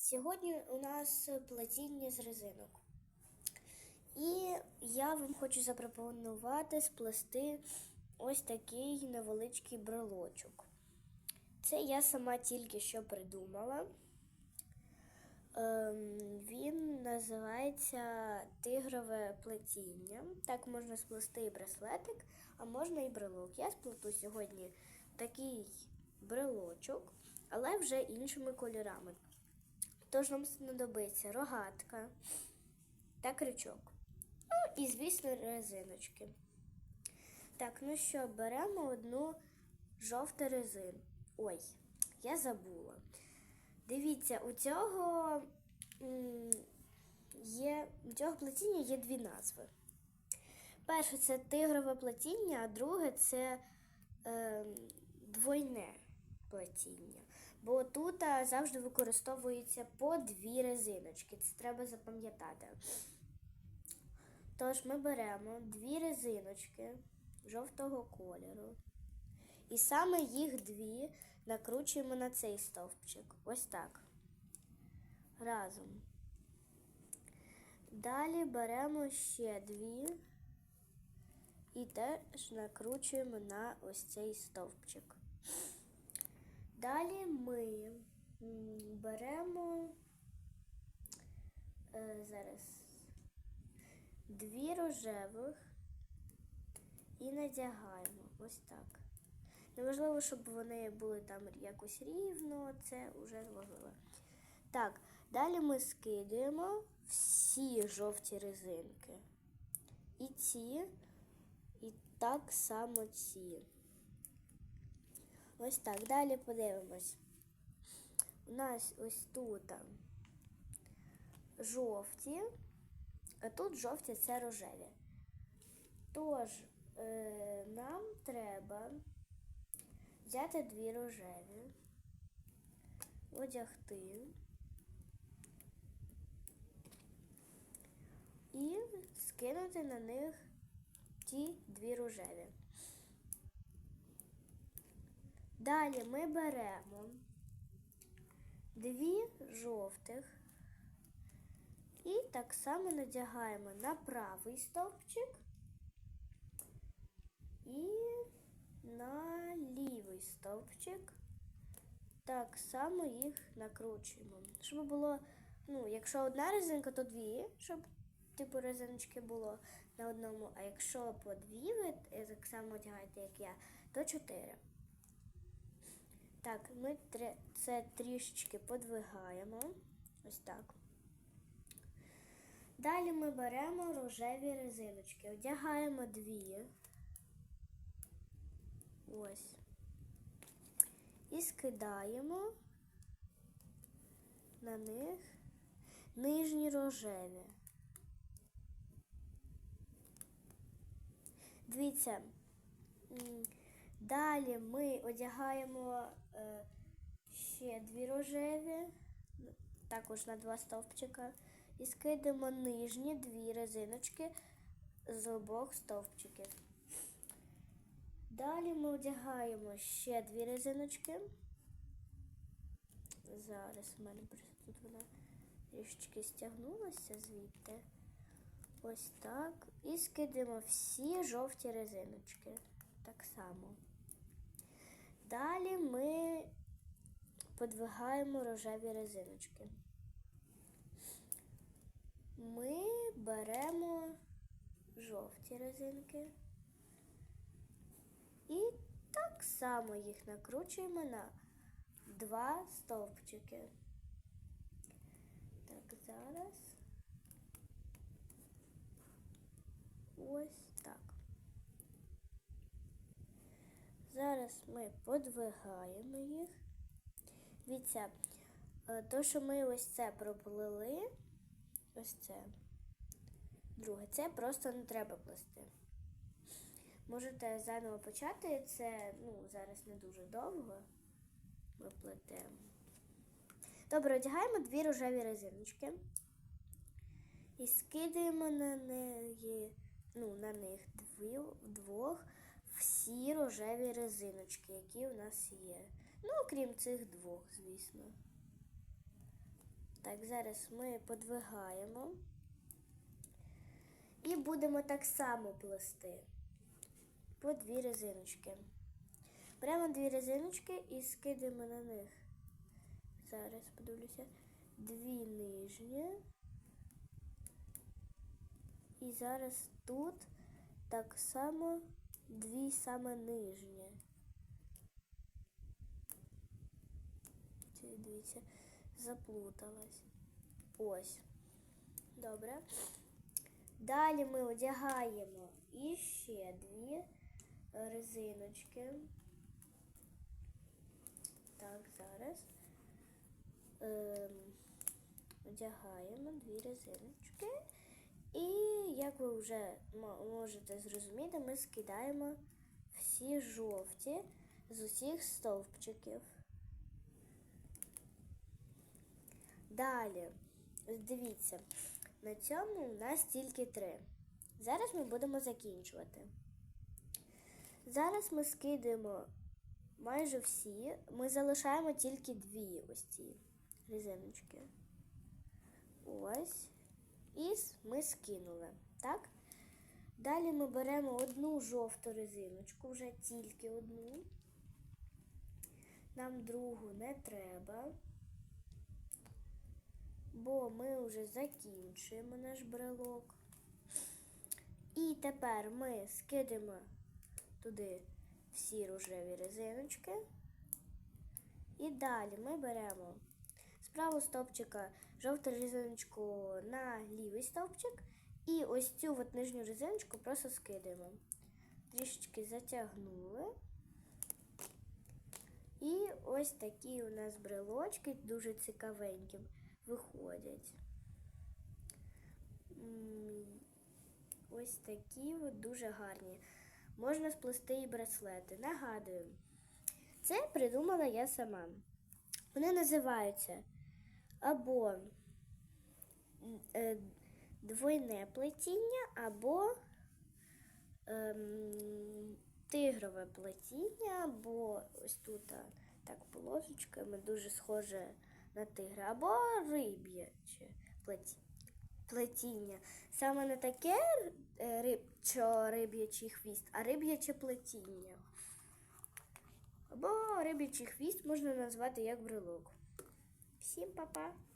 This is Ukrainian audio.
Сьогодні у нас плетіння з резинок. І я вам хочу запропонувати сплести ось такий невеличкий брелочок. Це я сама тільки що придумала. Ем, він називається тигрове плетіння. Так можна сплести і браслетик, а можна і брелок. Я сплету сьогодні такий брелочок, але вже іншими кольорами. Тож нам знадобиться рогатка та крючок. Ну і, звісно, резиночки. Так, ну що, беремо одну жовту резину. Ой, я забула. Дивіться, у цього є у цього плетіння є дві назви. Перше це тигрове плетіння, а друге це е, двойне плетіння. Бо тут а, завжди використовується по дві резиночки. Це треба запам'ятати. Тож ми беремо дві резиночки жовтого кольору. І саме їх дві накручуємо на цей стовпчик. Ось так. Разом. Далі беремо ще дві і теж накручуємо на ось цей стовпчик. Далі ми м, беремо е, зараз дві рожевих і надягаємо ось так. Неважливо, щоб вони були там якось рівно, це вже важливо. Так, далі ми скидуємо всі жовті резинки. І ці, і так само ці. Ось так. Далі подивимось. У нас ось тут жовті, а тут жовті це рожеві. Тож е, нам треба взяти дві рожеві, одягти і скинути на них ті дві рожеві. Далі ми беремо дві жовтих і так само надягаємо на правий стовпчик і на лівий стовпчик. Так само їх накручуємо. Щоб було, ну, якщо одна резинка, то дві, щоб типу резиночки було на одному. А якщо по дві ви так само одягаєте, як я, то чотири. Так, ми це трішечки подвигаємо. Ось так. Далі ми беремо рожеві резиночки, одягаємо дві. Ось. І скидаємо на них нижні рожеві. Дивіться, далі ми одягаємо е, ще дві рожеві, також на два стовпчика, і скидаємо нижні дві резиночки з обох стовпчиків. Далі ми одягаємо ще дві резиночки. Зараз у мене тут вона трішечки стягнулася звідти. Ось так. І скидаємо всі жовті резиночки. Так само. Далі ми подвигаємо рожеві резиночки. Ми беремо жовті резинки. І так само їх накручуємо на два стовпчики. Так, зараз. Ось так. Зараз ми подвигаємо їх. Дивіться, е, то, що ми ось це проплели, ось це. Друге, це просто не треба плести. Можете заново почати. Це ну, зараз не дуже довго. Ми плетемо. Добре, одягаємо дві рожеві резиночки. І скидаємо на неї, ну, на них дві, вдвох всі рожеві резиночки, які у нас є. Ну, окрім цих двох, звісно. Так, зараз ми подвигаємо. І будемо так само плести по дві резиночки. Беремо дві резиночки і скидаємо на них. Зараз подивлюся. Дві нижні. І зараз тут так само дві саме нижні. Дивіться, заплуталась. Ось. Добре. Далі ми одягаємо іще дві резиночки. Так, зараз. Ем, одягаємо дві резиночки. І, як ви вже можете зрозуміти, ми скидаємо всі жовті з усіх стовпчиків. Далі, дивіться, на цьому у нас тільки три. Зараз ми будемо закінчувати. Зараз ми скидаємо майже всі. Ми залишаємо тільки дві ось ці резиночки. Ось. І ми скинули. Так? Далі ми беремо одну жовту резиночку, вже тільки одну. Нам другу не треба, бо ми вже закінчуємо наш брелок. І тепер ми скидаємо туди всі рожеві резиночки. І далі ми беремо з правого стовпчика жовту резиночку на лівий стовпчик. І ось цю от нижню резиночку просто скидаємо. Трішечки затягнули. І ось такі у нас брелочки дуже цікавенькі виходять. Ось такі от дуже гарні. Можна сплести і браслети. Нагадую, це придумала я сама. Вони називаються або е, двойне плетіння, або ем, тигрове плетіння, або ось тут так полосочками дуже схоже на тигра, або риб'яче плетіння. Саме не таке е, риб, що риб'ячий хвіст, а риб'яче плетіння. Або риб'ячий хвіст можна назвати як брелок. Всім па-па!